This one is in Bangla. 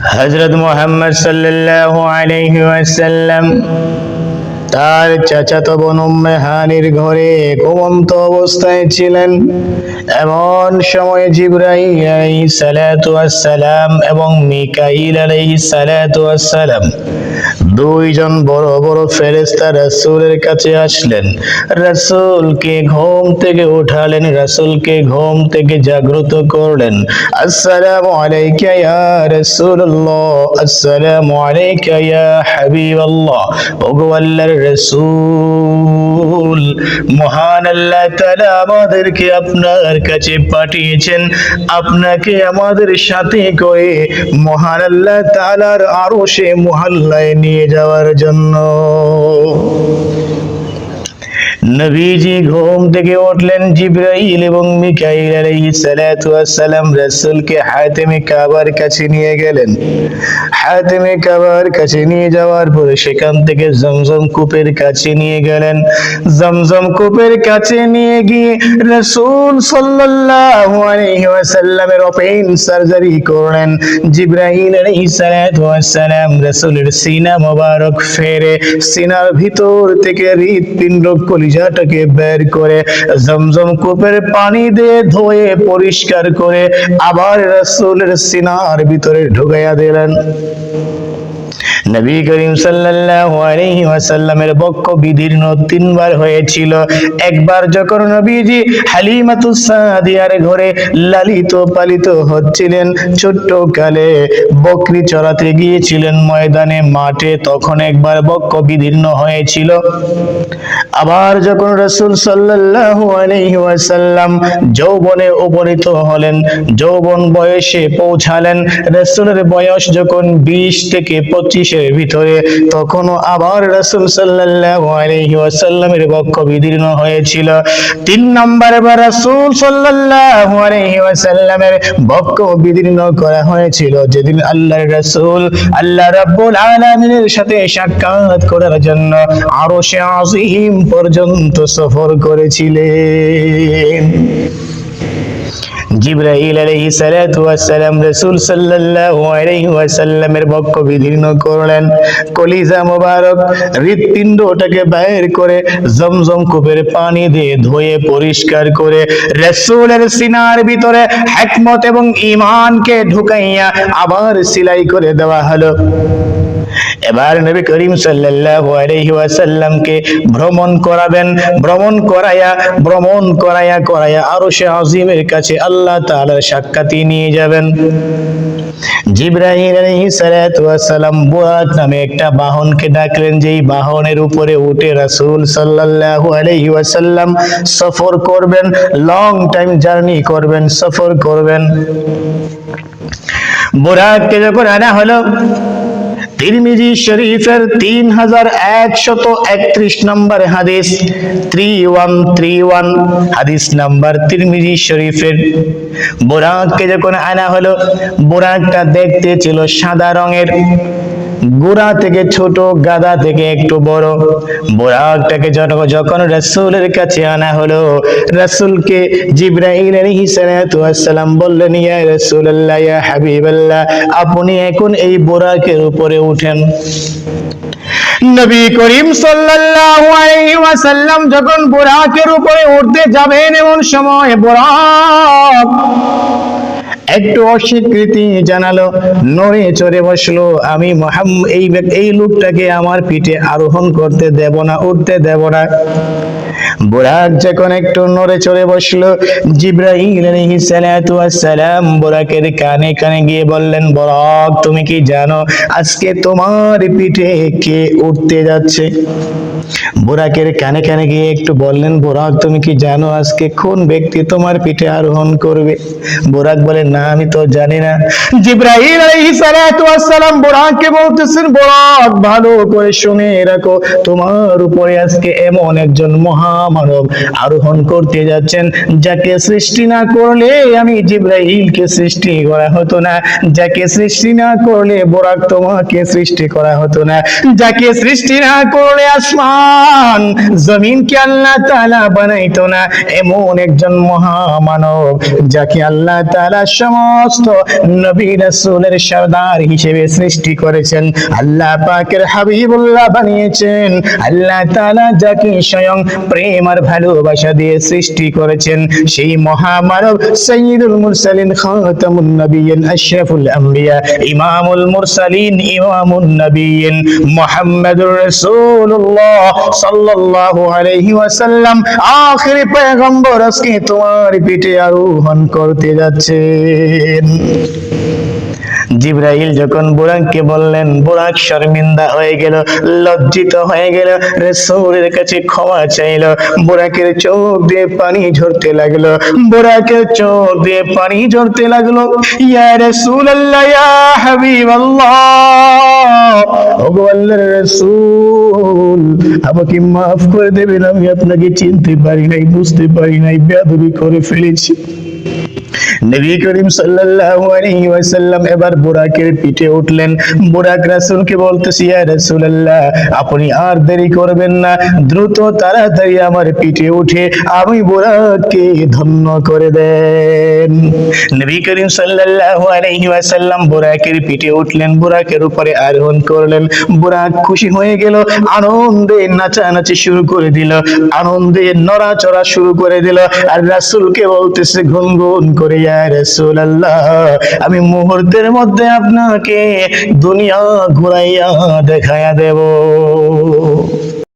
হজরত মোহাম্মদ সাল্লাল্লাহু আলাইহি ওয়াসাল্লাম তার চাচাতো বোন উম্মে হানির ঘরে ঘুমন্ত অবস্থায় ছিলেন। এমন সময় আলাইহিস সালাতু ওয়াসসালাম এবং মিকাইল আলাইহিস সালাতু ওয়াসসালাম দুইজন বড় বড় ফেরেশতা রাসূলের কাছে আসলেন। রাসূলকে ঘুম থেকে উঠালেন, রাসূলকে ঘুম থেকে জাগ্রত করলেন। আসসালামু আলাইকা ইয়া রাসূলুল্লাহ, আসসালামু আলাইকা ইয়া হাবিবাল্লাহ। ওগো আল্লাহর রাসূল। মহান আল্লাহ তাআলা আমাদেরকে আপনার কাছে পাঠিয়েছেন। আপনাকে আমাদের সাথে করে মহান আল্লাহ তাআলার আরশে মহল্লায় নিয়ে যাওয়ার জন্য। নবীজি ঘুম থেকে উঠলেন জিব্রাইল এবং মিকাইল আলাইহিস সালাতু ওয়াসসালাম রাসূলকে হাতেমে কাবার কাছে নিয়ে গেলেন। হাতেমে কাবার কাছে নিয়ে যাওয়ার পরে সেখান থেকে জমজম কূপের কাছে নিয়ে গেলেন। জমজম কূপের কাছে নিয়ে গিয়ে রাসূল সাল্লাল্লাহু আলাইহি ওয়াসাল্লামের ওপেন সার্জারি করলেন। জিব্রাইল আলাইহিস সালাতু ওয়াসসালাম রাসূলের সিনা মোবারক ফেরে। সিনার ভিতর থেকে হৃৎপিণ্ড কলিজাটাকে বের করে জমজম কূপের পানি দিয়ে ধুয়ে পরিষ্কার করে আবার রাসূলের সিনার ভিতরে ঢুকাইয়া দিলেন। নবী করিম সাল্লাল্লাহু আলাইহি ওয়াসাল্লামের বক্ষ বিদীর্ণ তিনবার হয়েছিল। একবার যখন নবীজি হালিমাতুস সাদিয়ার ঘরে লালিত পালিত হচ্ছিলেন, ছোট্ট কালে বকরি চড়াতে গিয়েছিলেন ময়দানে মাঠে, তখন একবার বক্ষ বিদীর্ণ হয়েছিল। আবার যখন রাসূল সাল্লাল্লাহু আলাইহি ওয়াসাল্লাম যৌবনে উপনীত হলেন, যৌবন বয়সে পৌঁছালেন, রাসূলের বয়স যখন 20 থেকে 25 এর ভিতরে তখনও আবার রাসূল সাল্লাল্লাহু আলাইহি ওয়াসাল্লামের বক্ষ বিদীর্ণ হয়েছিল। তিন নম্বরে বার রাসূল সাল্লাল্লাহু আলাইহি ওয়াসাল্লামের বক্ষ বিদীর্ণ করা হয়েছিল। যেদিন আল্লাহ রাসূল আল্লাহ রাব্বুল আলামিনের সাথে সাক্ষাৎ করার জন্য আরশে আজিম পর্যন্ত সফর করেছিলেন। জিব্রাইল আলাইহিস সালাতু ওয়াসসালাম রাসূল সাল্লাল্লাহু আলাইহি ওয়াসাল্লামের বক্ষ বিদীর্ণ করলেন। কলিজা মোবারক, হৃৎপিণ্ডটাকে বাইর করে জমজম কূপের পানি দিয়ে ধুয়ে পরিষ্কার করে রাসূলের সিনার ভিতরে হিকমত এবং ঈমানকে ঢুকাইয়া আবার সিলাই করে দেওয়া হলো। এবার নবী করিম সাল্লাল্লাহু আলাইহি ওয়াসাল্লামকে ভ্রমণ করাবেন, ভ্রমণ করায়া ভ্রমণ করায়া করায়া আরশে আজিমের কাছে আল্লাহ তাআলার সাক্ষাৎ নিয়ে যাবেন। জিব্রাহিম ওয়াসসালাম বুরাক নামে একটা বাহনকে ডাকলেন, যেই বাহনের উপরে উঠে রাসূল সাল্লাল্লাহু আলাইহি ওয়াসাল্লাম সফর করবেন, লং টাইম জার্নি করবেন, সফর করবেন। বুরাককে যখন আনা হলো তিরমিজি শরীফের তিন হাজার একশত একত্রিশ নম্বর হাদিস থ্রি ওয়ান থ্রি ওয়ান হাদিস নাম্বার তিরমিজি শরীফের। বোরাককে যখন আনা হলো, বোরাকটা দেখতে ছিল সাদা রঙের। গোড়া থেকে ছোট, গাদা থেকে একটু বড়। বোরাকটাকে যখন রাসূলের কাছে আনা হলো, রাসূলকে জিব্রাইল আলাইহিস বললেন, ইয়া রাসূলুল্লাহ, ইয়া হাবিবাল্লাহ, আপনি এখন এই বোরাকের উপরে উঠেন। নবী করিম সাল্লাল্লাহু আলাইহি ওয়াসাল্লাম যখন বোরাকের উপরে উঠতে যাবেন, এমন সময় বোরাক একটু অস্বীকৃতি জানালো, নড়ে চড়ে বসল, আমি এই এই লোকটাকে আমার পিঠে আরোহণ করতে দেব না, উঠতে দেব না। বুরাক যখন একটু নড়ে চড়ে বসল সালাতু ওয়াসসালাম বুরাকের কানে কানে গিয়ে বললেন, বুরাক, তুমি কি জানো আজকে তোমার পিঠে কে উঠতে যাচ্ছে? বুরাকের কানে কানে গিয়ে একটু বললেন, বুরাক, তুমি কি জানো আজকে কোন ব্যক্তি তোমার পিঠে আরোহণ করবে? বুরাক বলে, না, আমি তো জানি না। জিব্রাহিম আলাইহিস সালাতু ওয়াসসালাম বুরাককে বলতেছেন, বুরাক, ভালো করে শুনে রাখো, তোমার উপরে আজকে এমন একজন মহা মহামানব আরোহণ করতে যাচ্ছেন। যাকে সৃষ্টি না করলে আমি জিব্রাইলকে সৃষ্টি করা হতো না। যাকে সৃষ্টি না করলে বোরাক তোমাকে সৃষ্টি করা হতো না। যাকে সৃষ্টি না করলে আসমান জমিনকে আল্লাহ তাআলা বানাইতো না। এমন একজন মহামানব যাকে আল্লাহ তাআলা সমস্ত নবী রাসূলের সর্দার হিসেবে সৃষ্টি করেছেন। আল্লাহ পাকের হাবিবুল্লাহ বানিয়েছেন। আল্লাহ তাআলা যাকে স্বয়ং প্রেম আর ভালোবাসা দিয়ে সৃষ্টি করেছেন সেই মহামানব সৈয়দুল মুরসালিন খাতামুন নবিয়্যিন আশরাফুল আম্বিয়া, ইমামুল মুরসালিন ইমামুন নবিয়্যিন মুহাম্মাদুর রাসূলুল্লাহ সাল্লাল্লাহু আলাইহি ওয়াসাল্লাম। আখিরি পয়গম্বর আজকে তোমার পিঠে আরোহণ করতে যাচ্ছেন। জিব্রাইল যখন বুরাককে বললেন, বুড়াক শর্মিন্দা হয়ে গেল, লজ্জিত হয়ে গেল, রসুলের কাছে ক্ষমা চাইল। বুড়াকের চোখ দিয়ে পানি ঝরতে লাগল, বুড়াকের চোখ দিয়ে পানি ঝরতে লাগল। ইয়া রাসূলুল্লাহ, ইয়া হাবিবাল্লাহ। ওগো আল্লাহর রাসূল। আমাকে মাফ করে দেবেন, আমি আপনাকে চিনতে পারি নাই, বুঝতে পারি নাই, বেয়াদবি করে ফেলেছি। নবী করিম সাল্লাল্লাহু আলাইহি ওয়াসাল্লাম এবার বুরাকের পিঠে উঠলেন। বুরাক রাসূলকে বলতেছি, ইয়া রাসূলুল্লাহ, আপনি আর দেরি করবেন না, দ্রুত তাড়াতাড়ি আমার পিঠে উঠে, আমি বুরাককে ধন্য করে দেন। নবী করিম সাল্লাল্লাহু আলাইহি ওয়াসাল্লাম বুরাকের পিঠে উঠলেন। বুরাকের উপরে আরোহণ করলেন। বুরাক খুশি হয়ে গেল, আনন্দে নাচানাচি শুরু করে দিল, আনন্দে নড়াচড়া শুরু করে দিল, আর রাসুলকে বলতেছে গুনগুন করে রাসুল আল্লাহ আমি মুহূর্তের মধ্যে আপনাকে দুনিয়া ঘুরাইয়া দেখায়া দেব।